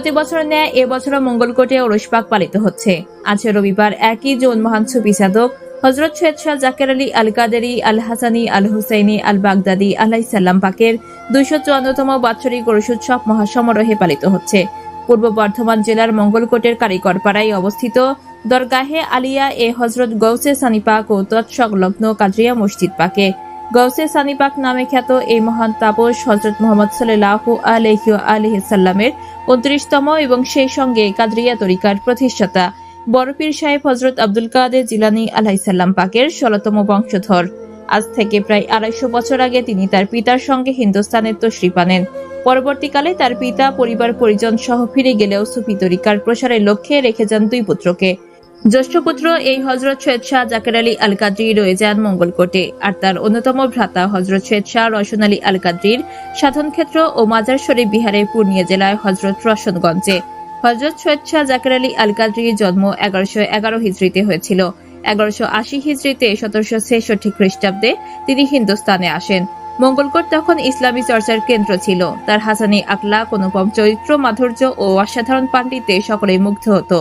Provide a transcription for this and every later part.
প্রতি বছর ন্যায়, এবছরও মঙ্গলকোটে ওরসপাক পালিত হচ্ছে। আজ রবিবার একই জুন মহান সুফি সাধক হজরত সৈয়দ শাহ জাকের আলী আল কাদেরি আল হাসানি আল হুসাইনি আল বাগদাদি আল্লাহ সাল্লাম পাকের দুইশো চুয়ান্নতম বাৎসরিক ওরসোৎসব মহাসমারোহে পালিত হচ্ছে। পূর্ব বর্ধমান জেলার মঙ্গলকোটের কারিকরপাড়ায় অবস্থিত দরগাহে আলিয়া এ হজরত গৌসে সানিপাক ও তৎসংলগ্ন কাজরিয়া মসজিদ পাকে। গৌসে সানিপাক নামে খ্যাত এই মহান তাপস হজরত মোহাম্মদ সাল্লাহ আলহ আলহিসাল্লামের উনত্রিশতম এবং সেই সঙ্গে কাদরিয়া তরিকার প্রতিষ্ঠাতা। বরপীর সাহেব হজরত আব্দুল কাদের জিলানি আলাইসাল্লাম পাকের ষোলতম বংশধর। আজ থেকে প্রায় আড়াইশো বছর আগে তিনি তার পিতার সঙ্গে হিন্দুস্তানের তশ্রী পানেন পরবর্তীকালে তার পিতা, পরিবার, পরিজন সহ ফিরে গেলেও সুফি তরিকার প্রসারের লক্ষ্যে রেখে যান দুই পুত্রকে। জ্যেষ্ঠ পুত্র এই হজরত সৈয়দ শাহ জাকের আলী আল কাদরি রয়ে যান মঙ্গলকোটে। আর তার অন্যতম ভ্রাতা হজরত সৈয়দ শাহ রসন আলী আল কাদরির সাধনক্ষেত্র ও মাজার শরীফ বিহারের পূর্ণিয়া জেলায় হজরত রসনগঞ্জে হজরত সৈয়দ শাহ জাকের আলী আল কাদরির জন্ম এগারোশো এগারো হিজড়িতে হয়েছিল। এগারোশো আশি হিজড়িতে সতেরোশো ছেষট্টি খ্রিস্টাব্দে তিনি হিন্দুস্তানে আসেন। মঙ্গলকোট তখন ইসলামী চর্চার কেন্দ্র ছিল। তার হাসানি আকলাক অনুপম চরিত্র, মাধুর্য ও অসাধারণ পাণ্ডিত্যে সকলেই মুগ্ধ হতো।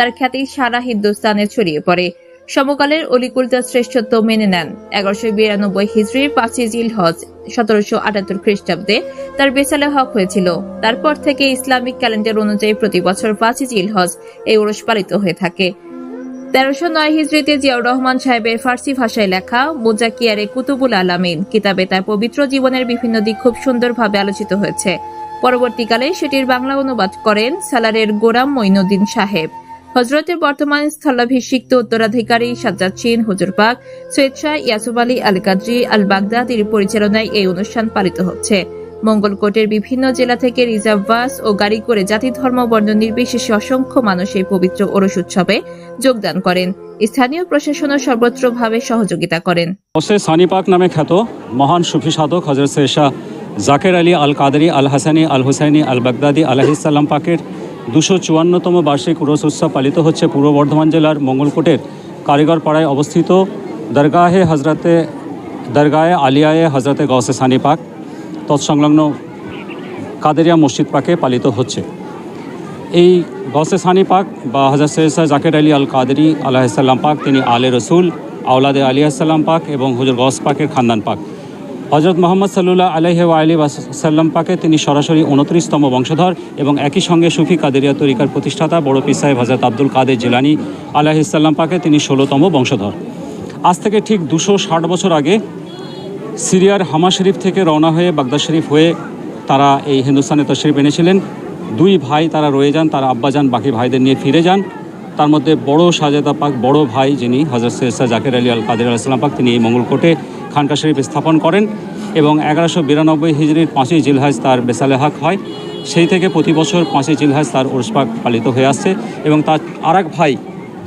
তার খ্যাতি সারা হিন্দুস্তানে ছড়িয়ে পড়ে। সমকালের অলিকুল শ্রেষ্ঠত্ব মেনে নেন। এগারোশো বিরানব্বই হিজড়ির পাঁচই জিল হজ সতেরোশো আটাত্তর খ্রিস্টাব্দে তার বেসালে হক হয়েছিল। তারপর থেকে ইসলামিক ক্যালেন্ডার অনুযায়ী প্রতি বছর পাঁচই জিল হজ এই ওরস পালিত হয়ে থাকে। তেরোশো নয় হিজড়িতে জিয়াউর রহমান সাহেবের ফার্সি ভাষায় লেখা মোজাকিয়ারে কুতুবুল আলামিন কিতাবে তার পবিত্র জীবনের বিভিন্ন দিক খুব সুন্দরভাবে আলোচিত হয়েছে। পরবর্তীকালে সেটির বাংলা অনুবাদ করেন সালারের গোরাম মঈনুদ্দিন সাহেব। হজরতের বর্তমান স্থলাভিষিক্ত উত্তরাধিকারী সাজ্জাদ চীন হুজুরপাক সৈয়দ শাহ ইয়াসুব আলী আল কাদরি আল বাগদাদির পরিচালনায় এই অনুষ্ঠান পালিত হচ্ছে। মঙ্গলকোটের বিভিন্ন জেলা থেকে রিজার্ভ বাস ও গাড়ি করে জাতি ধর্ম বর্ণ নির্বিশেষে অসংখ্য মানুষ এই পবিত্র ওরস উৎসবে যোগদান করেন। স্থানীয় প্রশাসনও সর্বত্রভাবে সহযোগিতা করেন। ওসে সানিপাক নামে খ্যাত মহান সুফি সাধক হজরত শেষা জাকের আলী আল কাদরি আল হাসানি আল হুসাইনি আল বাগদাদি আলাহিসাল্লাম পাকের দুশো চুয়ান্নতম বার্ষিক উরস উৎসব পালিত হচ্ছে পূর্ব বর্ধমান জেলার মঙ্গলকোটের কারিগর পাড়ায় অবস্থিত দরগাহে হজরতে দরগাহে আলিয়ায়ে হজরতে গৌসে সানিপাক তৎসংলগ্ন কাদেরিয়া মসজিদ পাকে পালিত হচ্ছে। এই গসে সানি পাক বা হজরত সৈয়দ জাকের আলী আল কাদরি আলাহিসাল্লাম পাক, তিনি আলে রসুল, আওলাদে আলী আসাল্লাম পাক এবং হুজুর গস পাকের খানদান পাক। হজরত মোহাম্মদ সাল্লুল্লাহ আলহ আলী সাল্লাম পাকে তিনি সরাসরি উনত্রিশতম বংশধর এবং একই সঙ্গে সুফি কাদেরিয়া তরিকার প্রতিষ্ঠাতা বড় পীর সাহেব হজরত আব্দুল কাদের জিলানি আলাহিসাল্লাম পাকে তিনি ষোলোতম বংশধর। আজ থেকে ঠিক দুশো ষাট বছর আগে সিরিয়ার হামা শরীফ থেকে রওনা হয়ে বাগদাদ শরীফ হয়ে তারা এই হিন্দুস্তানে তশরিফ এনেছিলেন। দুই ভাই তারা রয়ে যান, তারা আব্বা যান, বাকি ভাইদের নিয়ে ফিরে যান। তার মধ্যে বড় সাজেদা পাক, বড় ভাই যিনি হজরত সৈয়দ জাকির আলী আল কাদের আলাইসাল্লাম পাক, তিনি এই মঙ্গলকোটে খানকা শরীফ স্থাপন করেন এবং এগারোশো বিরানব্বই হিজড়ির পাঁচই জিলহাজ তার বেসালে হাক হয়। সেই থেকে প্রতি বছর পাঁচই জিলহাজ তার উরসপাক পালিত হয়ে আসছে এবং তার আরেক ভাই,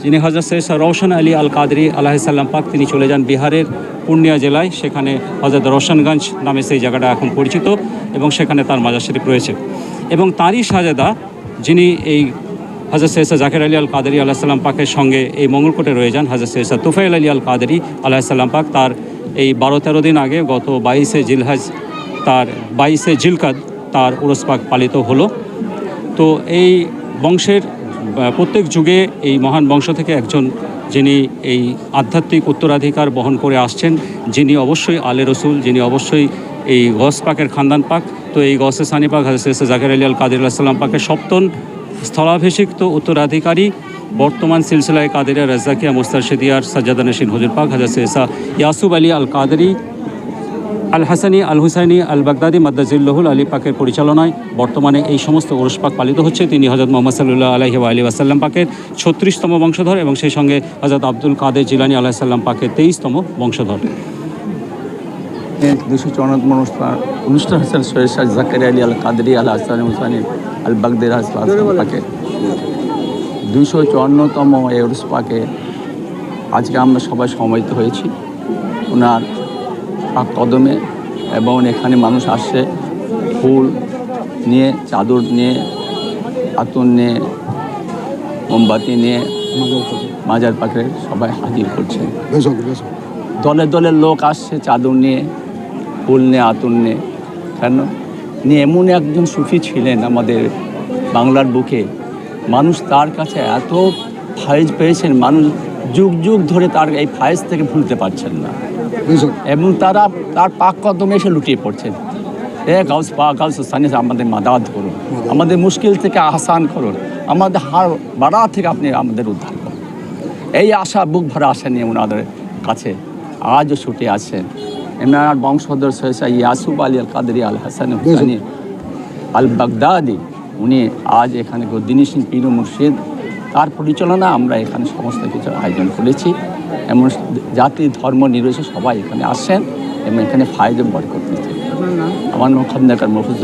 যিনি হজরত সৈয়দ রওশন আলী আল কাদরি আলাহিসাল্লাম পাক, তিনি চলে যান বিহারের পূর্ণিয়া জেলায়। সেখানে হজরত রোশনগঞ্জ নামে সেই জায়গাটা এখন পরিচিত এবং সেখানে তার মাজার শরীফ রয়েছে। এবং তারই সাজেদা, যিনি এই হজরত সৈয়দ জাকির আলী আল কাদরি আলাহিসাল্লাম পাকের সঙ্গে এই মঙ্গলকোটে রয়ে যান, হজরত সৈয়দ তুফাইল আলী আল কাদরি আলাহিসাল্লাম পাক, তার এই বারো তেরো দিন আগে গত বাইশে জিলহাজ তার বাইশে জিলকাদ তার উরসপাক পালিত হলো। তো এই বংশের প্রত্যেক যুগে এই মহান বংশ থেকে একজন যিনি এই আধ্যাত্মিক উত্তরাধিকার বহন করে আসছেন, যিনি অবশ্যই আলে রসুল, যিনি অবশ্যই এই গস পাকের খানদান পাক। তো এই গসে সানি পাক হাজর জাকির আলী আল কাদির সাল্লাম পাকের সপ্তম স্থলাভিষিক্ত উত্তরাধিকারী। বর্তমান সিলসিলায় কাদেরিয়া রাজাকিয়া মুস্তারশিদিয়ার সাজ্জাদা নসীন হজুর পাক, হাজর সৈয়সা ইয়াসুব আলী আল কাদরি আল হাসানি আল হুসাইনি আল বাগদাদি মাদ্দাজিল্লাহুল আলী পাকের পরিচালনায় বর্তমানে এই সমস্ত ওরস পাক পালিত হচ্ছে। তিনি হজরত মোহাম্মদ সাল্লাহ আলহি আলী আসাল্লাম পাকের ছত্রিশতম বংশধর এবং সেই সঙ্গে হজরত আব্দুল কাদের জিলানি আলাহ সাল্লাম পাকের তেইশতম বংশধর। দুশো চুয়ান্ন অনুষ্ঠান অনুষ্ঠান হচ্ছেন সৈয়দ শাহ জাকারি আলী আল কাদরি আল হাসান হুসানি আল বাগদের পাকে দুইশো চুয়ান্নতম এই পাকে আজকে আমরা সবাই সমাহিত হয়েছি। ওনার পাক কদমে এবং এখানে মানুষ আসছে ফুল নিয়ে চাদর নিয়ে আতন নিয়ে মোমবাতি নিয়ে মাজার পাখে সবাই হাজির করছে। দলে দলে লোক আসছে চাদর নিয়ে ফুল নিয়ে আতর নিয়ে। কেন? নিয়ে এমন একজন সুফি ছিলেন আমাদের বাংলার বুকে। মানুষ তার কাছে এত ফাইজ পেয়েছেন মানুষ যুগ যুগ ধরে তার এই ফাইজ থেকে ভুলতে পারছেন না। এবং তারা তার পাক কদমে এসে লুটিয়ে পড়ছেন। এ গাউস পা গাউস সানি আমাদের মাদাত করুন। আমাদের মুশকিল থেকে আসান করুন। আমাদের হার বাড়া থেকে আপনি আমাদের উদ্ধার করুন। এই আশা বুক ভরা আশা নিয়ে ওনাদের কাছে আজও ছুটে আছেন এনার বংশধর সৈসা ইয়াসুব আলী আল কাদরি আল হাসান হুসানি আল বাগদাদি উনি আজ এখানে দিনী সিং পীর মুর্শিদ তার পরিচালনা আমরা এখানে সমস্ত কিছু আয়োজন করেছি। এমন জাতি ধর্ম নির্বিশেষে সবাই এখানে আসছেন এবং এখানে ফায়দে বরকত নিচ্ছে আমার নাম খন্দকার মফিজুল